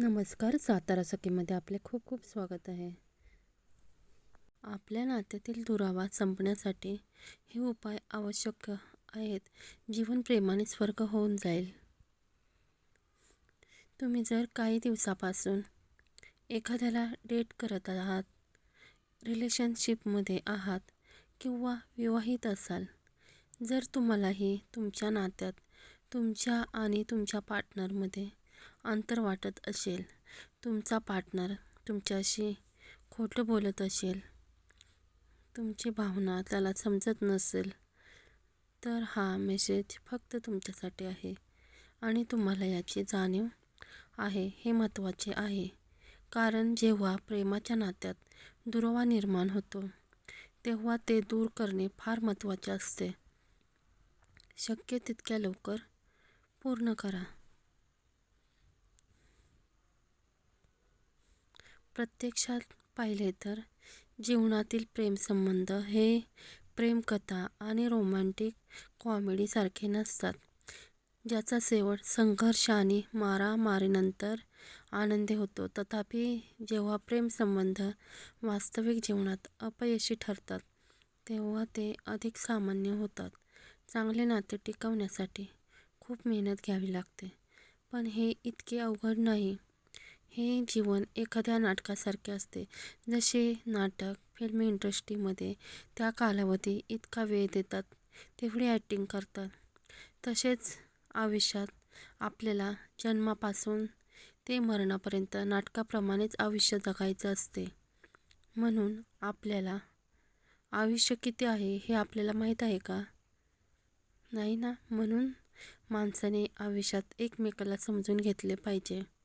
नमस्कार सातारा सखीमध्ये आपले खूप खूप स्वागत आहे. आपल्या नात्यातील दुरावा संपण्यासाठी हे उपाय आवश्यक आहेत. जीवन प्रेमाने स्वर्ग होऊन जाईल. तुम्ही जर काही दिवसापासून एखाद्याला डेट करत आहात रिलेशनशिपमध्ये आहात किंवा विवाहित असाल जर तुम्हालाही तुमच्या नात्यात तुमच्या आणि तुमच्या पार्टनरमध्ये अंतर वाटत असेल. तुमचा पार्टनर तुमच्याशी खोटं बोलत असेल. तुमची भावना त्याला समजत नसेल. तर हा मेसेज फक्त तुमच्यासाठी आहे. आणि तुम्हाला याची जाणीव आहे हे महत्त्वाचे आहे. कारण जेव्हा प्रेमाच्या नात्यात दुरावा निर्माण होतो तेव्हा ते दूर करणे फार महत्त्वाचे असते. शक्य तितक्या लवकर पूर्ण करा. प्रत्यक्षात पाहिले तर जीवनातील प्रेमसंबंध हे प्रेमकथा आणि रोमॅन्टिक कॉमेडीसारखे नसतात. ज्याचा शेवट संघर्ष आणि मारामारीनंतर आनंदी होतो. तथापि जेव्हा प्रेमसंबंध वास्तविक जीवनात अपयशी ठरतात तेव्हा ते अधिक सामान्य होतात. चांगले नाते टिकवण्यासाठी खूप मेहनत घ्यावी लागते. पण हे इतके अवघड नाही. हे जीवन एखाद्या नाटकासारखे असते. जसे नाटक फिल्म इंडस्ट्रीमध्ये त्या कालावधी इतका वेळ देतात तेवढी ॲक्टिंग करतात. तसेच आयुष्यात आपल्याला जन्मापासून ते मरणापर्यंत नाटकाप्रमाणेच आयुष्य जगायचं असते. म्हणून आपल्याला आयुष्य किती आहे हे आपल्याला माहीत आहे का? नाही ना? म्हणून माणसाने आयुष्यात एकमेकाला समजून घेतले पाहिजे.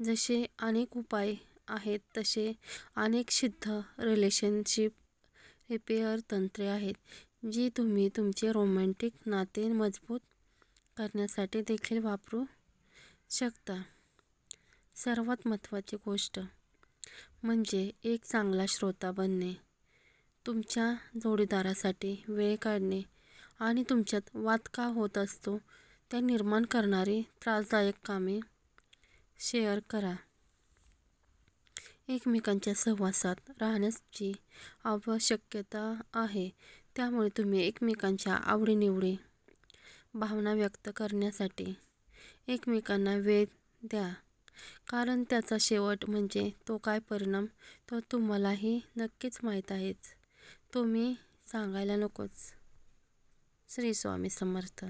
जसे अनेक उपाय आहेत तसे अनेक सिद्ध रिलेशनशिप रिपेअर तंत्रे आहेत जी तुम्ही तुमचे रोमॅन्टिक नाते मजबूत करण्यासाठी देखील वापरू शकता. सर्वात महत्त्वाची गोष्ट म्हणजे एक चांगला श्रोता बनणे तुमच्या जोडीदारासाठी वेळ काढणे आणि तुमच्यात वाद का होत असतो त्या निर्माण करणारी त्रासदायक कामे शेअर करा. एकमेकांच्या सहवासात राहण्याची आवश्यकता आहे. त्यामुळे तुम्ही एकमेकांच्या आवडीनिवडी भावना व्यक्त करण्यासाठी एकमेकांना वेळ द्या. कारण त्याचा शेवट म्हणजे तो काय परिणाम तो तुम्हालाही नक्कीच माहीत आहेच. तुम्ही सांगायला नकोच. श्री स्वामी समर्थ.